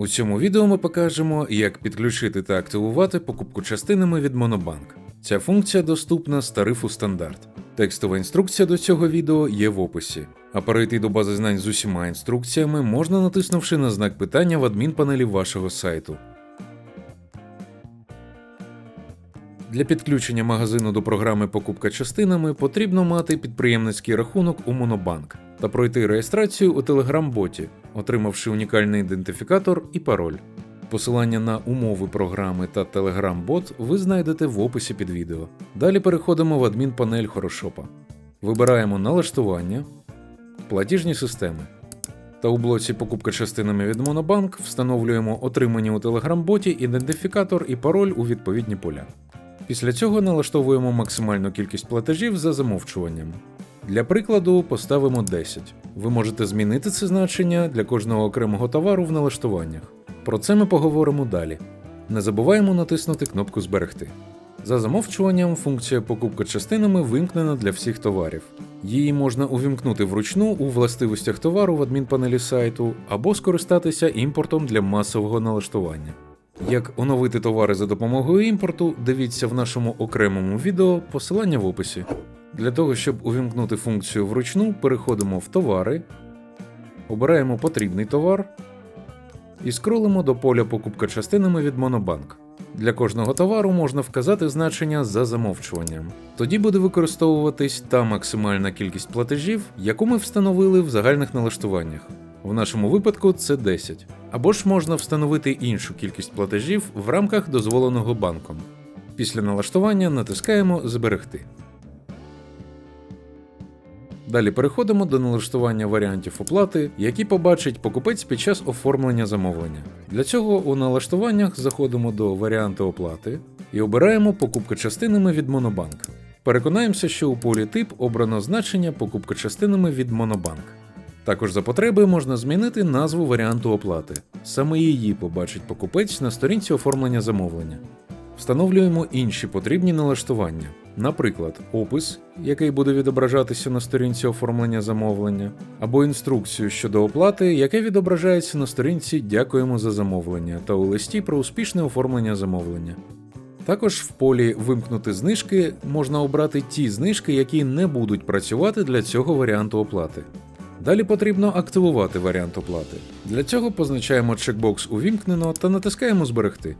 У цьому відео ми покажемо, як підключити та активувати покупку частинами від Monobank. Ця функція доступна з тарифу стандарт. Текстова інструкція до цього відео є в описі. А перейти до бази знань з усіма інструкціями можна натиснувши на знак питання в адмінпанелі вашого сайту. Для підключення магазину до програми Покупка частинами потрібно мати підприємницький рахунок у Monobank та пройти реєстрацію у Telegram-боті, отримавши унікальний ідентифікатор і пароль. Посилання на умови програми та Telegram-бот ви знайдете в описі під відео. Далі переходимо в адмінпанель Хорошопа. Вибираємо налаштування, платіжні системи. Та у блоці Покупка частинами від Monobank встановлюємо отримані у Telegram-боті ідентифікатор і пароль у відповідні поля. Після цього налаштовуємо максимальну кількість платежів за замовчуванням. Для прикладу поставимо 10. Ви можете змінити це значення для кожного окремого товару в налаштуваннях. Про це ми поговоримо далі. Не забуваємо натиснути кнопку Зберегти. За замовчуванням, функція покупка частинами вимкнена для всіх товарів. Її можна увімкнути вручну у властивостях товару в адмінпанелі сайту або скористатися імпортом для масового налаштування. Як оновити товари за допомогою імпорту, дивіться в нашому окремому відео посилання в описі. Для того, щоб увімкнути функцію вручну, переходимо в товари, обираємо потрібний товар і скролимо до поля покупка частинами від Monobank. Для кожного товару можна вказати значення за замовчуванням. Тоді буде використовуватись та максимальна кількість платежів, яку ми встановили в загальних налаштуваннях. В нашому випадку це 10. Або ж можна встановити іншу кількість платежів в рамках дозволеного банком. Після налаштування натискаємо Зберегти. Далі переходимо до налаштування варіантів оплати, які побачить покупець під час оформлення замовлення. Для цього у налаштуваннях заходимо до варіанту оплати і обираємо покупка частинами від Monobank. Переконаємося, що у полі тип обрано значення покупка частинами від Monobank. Також за потреби можна змінити назву варіанту оплати. Саме її побачить покупець на сторінці оформлення замовлення. Встановлюємо інші потрібні налаштування, наприклад, опис, який буде відображатися на сторінці оформлення замовлення, або інструкцію щодо оплати, яке відображається на сторінці Дякуємо за замовлення та у листі про успішне оформлення замовлення. Також в полі Вимкнути знижки можна обрати ті знижки, які не будуть працювати для цього варіанту оплати. Далі потрібно активувати варіант оплати. Для цього позначаємо чекбокс Увімкнено та натискаємо Зберегти.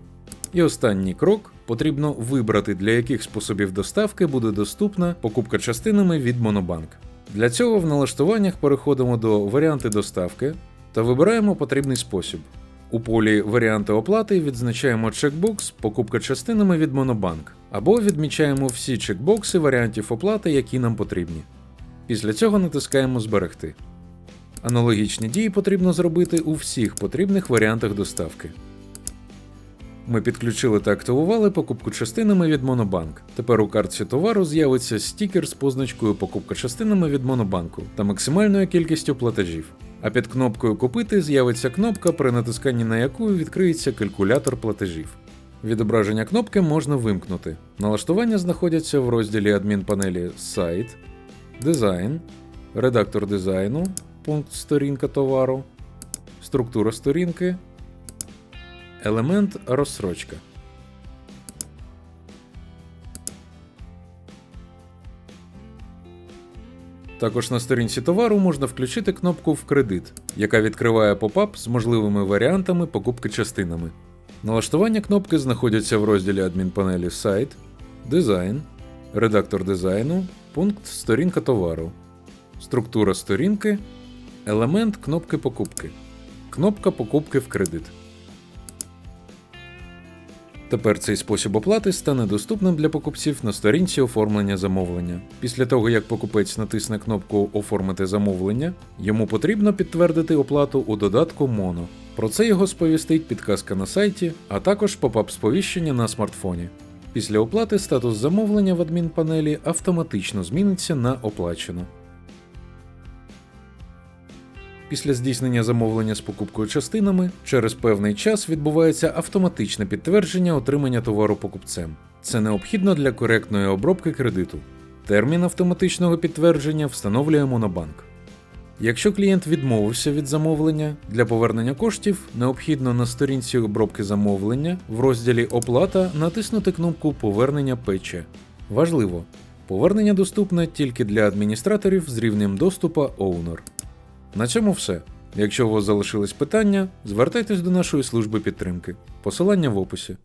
І останній крок потрібно вибрати, для яких способів доставки буде доступна покупка частинами від Monobank. Для цього в налаштуваннях переходимо до варіанти доставки та вибираємо потрібний спосіб. У полі Варіанти оплати відзначаємо чекбокс Покупка частинами від Monobank або відмічаємо всі чекбокси варіантів оплати, які нам потрібні. Після цього натискаємо Зберегти. Аналогічні дії потрібно зробити у всіх потрібних варіантах доставки. Ми підключили та активували покупку частинами від Monobank. Тепер у картці товару з'явиться стікер з позначкою Покупка частинами від Монобанку та максимальною кількістю платежів. А під кнопкою Купити з'явиться кнопка, при натисканні на яку відкриється калькулятор платежів. Відображення кнопки можна вимкнути. Налаштування знаходяться в розділі адмінпанелі Сайт, Дизайн, Редактор дизайну, пункт Сторінка товару, Структура сторінки, Елемент розсрочка. Також на сторінці товару можна включити кнопку в кредит, яка відкриває попап з можливими варіантами покупки частинами. Налаштування кнопки знаходяться в розділі адмінпанелі Сайт, Дизайн, Редактор дизайну, пункт Сторінка товару, Структура сторінки, Елемент кнопки покупки, Кнопка покупки в кредит. Тепер цей спосіб оплати стане доступним для покупців на сторінці оформлення замовлення. Після того, як покупець натисне кнопку Оформити замовлення, йому потрібно підтвердити оплату у додатку Mono. Про це його сповістить підказка на сайті, а також попап сповіщення на смартфоні. Після оплати статус замовлення в адмінпанелі автоматично зміниться на оплачено. Після здійснення замовлення з покупкою частинами через певний час відбувається автоматичне підтвердження отримання товару покупцем. Це необхідно для коректної обробки кредиту. Термін автоматичного підтвердження встановлює Монобанк. Якщо клієнт відмовився від замовлення, для повернення коштів необхідно на сторінці обробки замовлення в розділі Оплата натиснути кнопку Повернення пече. Важливо, повернення доступне тільки для адміністраторів з рівнем доступу Owner. На цьому все. Якщо у вас залишились питання, звертайтесь до нашої служби підтримки. Посилання в описі.